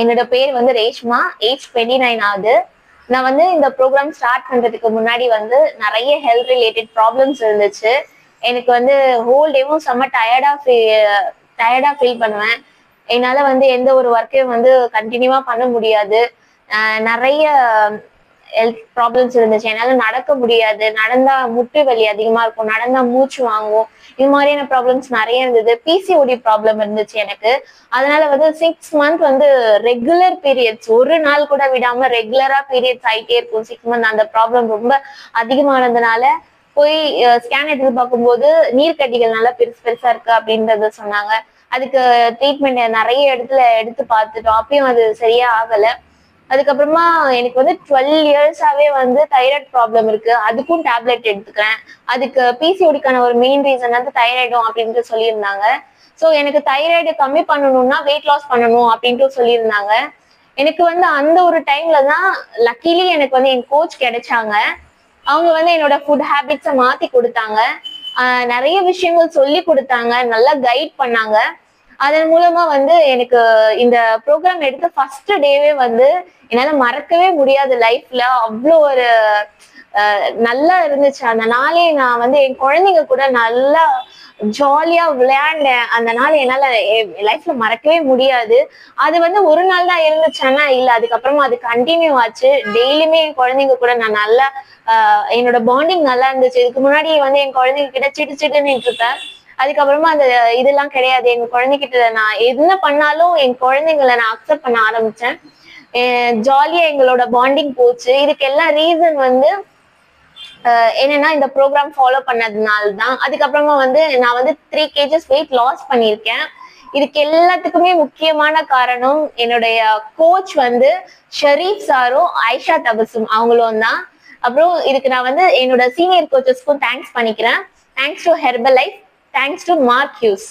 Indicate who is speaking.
Speaker 1: என்னோட பேர் வந்து ரேஷ்மா. ஏஜ் டுவெண்ட்டி நைன் ஆகுது. நான் வந்து இந்த ப்ரோக்ராம் ஸ்டார்ட் பண்றதுக்கு முன்னாடி வந்து நிறைய ஹெல்த் ரிலேட்டட் ப்ராப்ளம்ஸ் இருந்துச்சு. எனக்கு வந்து ஹோல் டேவும் செம்ம டயர்டா டயர்டா ஃபீல் பண்ணுவேன். என்னால வந்து எந்த ஒரு ஒர்க்கையும் வந்து கண்டினியூவா பண்ண முடியாது. நிறைய ஹெல்த் ப்ராப்ளம்ஸ் இருந்துச்சு. என்னால நடக்க முடியாது. நடந்தா முட்டு வலி அதிகமா இருக்கும். நடந்தா மூச்சு வாங்கும். இது மாதிரியான ப்ராப்ளம்ஸ் நிறைய இருந்தது. பிசிஓடி ப்ராப்ளம் இருந்துச்சு எனக்கு. அதனால வந்து சிக்ஸ் மந்த் வந்து ரெகுலர் பீரியட்ஸ் ஒரு நாள் கூட விடாம ரெகுலரா பீரியட்ஸ் ஆயிட்டே இருக்கும். சிக்ஸ் மந்த் அந்த ப்ராப்ளம் ரொம்ப அதிகமானதுனால போய் ஸ்கேன் எடுத்து பார்க்கும்போது நீர்க்கட்டிகள் நல்லா பெருசு பெருசா இருக்கு அப்படின்றத சொன்னாங்க. அதுக்கு ட்ரீட்மெண்ட் நிறைய இடத்துல எடுத்து பார்த்துட்டோம். அப்பயும் அது சரியா ஆகலை. அதுக்கப்புறமா எனக்கு வந்து டுவெல் இயர்ஸாவே வந்து தைராய்டு ப்ராப்ளம் இருக்கு. அதுக்கும் டேப்லெட் எடுத்துக்கிறேன். அதுக்கு பிசிஓடிக்கான ஒரு மெயின் ரீசன் வந்து தைராய்டும் அப்படின்ட்டு சொல்லியிருந்தாங்க. ஸோ எனக்கு தைராய்டு கம்மி பண்ணணும்னா வெயிட் லாஸ் பண்ணணும் அப்படின்ட்டு சொல்லியிருந்தாங்க. எனக்கு வந்து அந்த ஒரு டைம்ல தான் லக்கிலி எனக்கு வந்து என் கோச் கிடைச்சாங்க. அவங்க வந்து என்னோட ஃபுட் ஹேபிட்ஸை மாத்தி கொடுத்தாங்க. நிறைய விஷயங்கள் சொல்லி கொடுத்தாங்க. நல்லா கைட் பண்ணாங்க. அதன் மூலமா வந்து எனக்கு இந்த ப்ரோக்ராம் எடுத்த ஃபர்ஸ்ட் டேவே வந்து என்னால மறக்கவே முடியாது லைஃப்ல அவ்வளோ ஒரு நல்லா இருந்துச்சு. அந்த நாளே நான் வந்து என் குழந்தைங்க கூட நல்லா ஜாலியா விளையாண்டேன். அந்த நாள் என்னால லைஃப்ல மறக்கவே முடியாது. அது வந்து ஒரு நாள் தான் இருந்துச்சானா இல்ல. அதுக்கப்புறமா அது கண்டினியூ ஆச்சு. டெய்லியுமே என் குழந்தைங்க கூட நான் நல்லா என்னோட பாண்டிங் நல்லா இருந்துச்சு. இதுக்கு முன்னாடி வந்து என் குழந்தைங்க கிட்ட சிட்டு சிட்டுன்னு இருப்பேன் அதுக்கப்புறமா அந்த இதெல்லாம் கிடையாது. எங்க குழந்தைகிட்ட நான் என்ன பண்ணாலும் என் குழந்தைங்களை நான் அக்செப்ட் பண்ண ஆரம்பிச்சேன். ஜாலியா எங்களோட பாண்டிங் போச்சு. இதுக்கு எல்லாம் ரீசன் வந்து என்னன்னா இந்த ப்ரோக்ராம் ஃபாலோ பண்ணதுனால தான் அதுக்கப்புறமா வந்து நான் வந்து த்ரீ கேஜஸ் வெயிட் லாஸ் பண்ணியிருக்கேன். இதுக்கு எல்லாத்துக்குமே முக்கியமான காரணம் என்னுடைய கோச் வந்து ஷரீப் சாரும் ஐஷா தபசும் அவங்களும் தான். அப்புறம் இதுக்கு நான் வந்து என்னோட சீனியர் கோச்சஸ்க்கும் தேங்க்ஸ் பண்ணிக்கிறேன். Thanks to Herbalife thanks to Mark Hughes